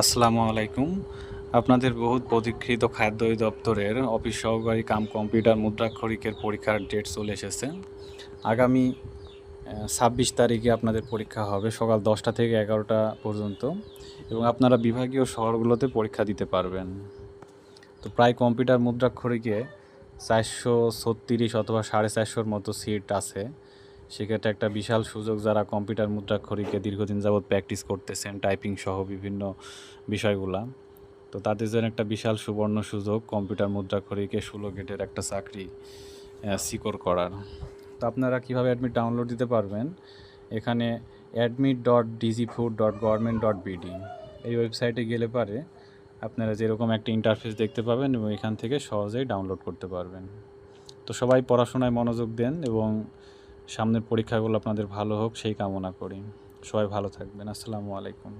আসসালামু আলাইকুম। আপনাদের বহুত প্রতীক্ষিত খাদ্য দপ্তরের অফিস সহকারী কাম কম্পিউটার মুদ্রাক্ষরিকের পরীক্ষার ডেট চলে এসেছে। আগামী ছাব্বিশ তারিখে আপনাদের পরীক্ষা হবে সকাল দশটা থেকে এগারোটা পর্যন্ত এবং আপনারা বিভাগীয় শহরগুলোতে পরীক্ষা দিতে পারবেন। তো প্রায় কম্পিউটার মুদ্রাক্ষরিকে চারশো ছত্রিশ অথবা সাড়ে চারশোর মতো সিট আছে। সেক্ষেত্রে একটা বিশাল সুযোগ যারা কম্পিউটার মুদ্রাক্ষরিকে দীর্ঘদিন যাবৎ প্র্যাকটিস করতেছেন টাইপিং সহ বিভিন্ন বিষয়গুলা, তো তাদের জন্য একটা বিশাল সুবর্ণ সুযোগ কম্পিউটার মুদ্রাক্ষরিকে ষোলো গেটের একটা চাকরি সিকোর করার। তো আপনারা কীভাবে অ্যাডমিট ডাউনলোড দিতে পারবেন? এখানে admit dot DG food dot government dot BD এই ওয়েবসাইটে গেলে পারে। আপনারা যেরকম একটা ইন্টারফেস দেখতে পাবেন এবং এখান থেকে সহজেই ডাউনলোড করতে পারবেন। তো সবাই পড়াশোনায় মনোযোগ দেন এবং সামনের পরীক্ষাগুলো আপনাদের ভালো হোক সেই কামনা করি। সবাই ভালো থাকবেন। আসসালামু আলাইকুম।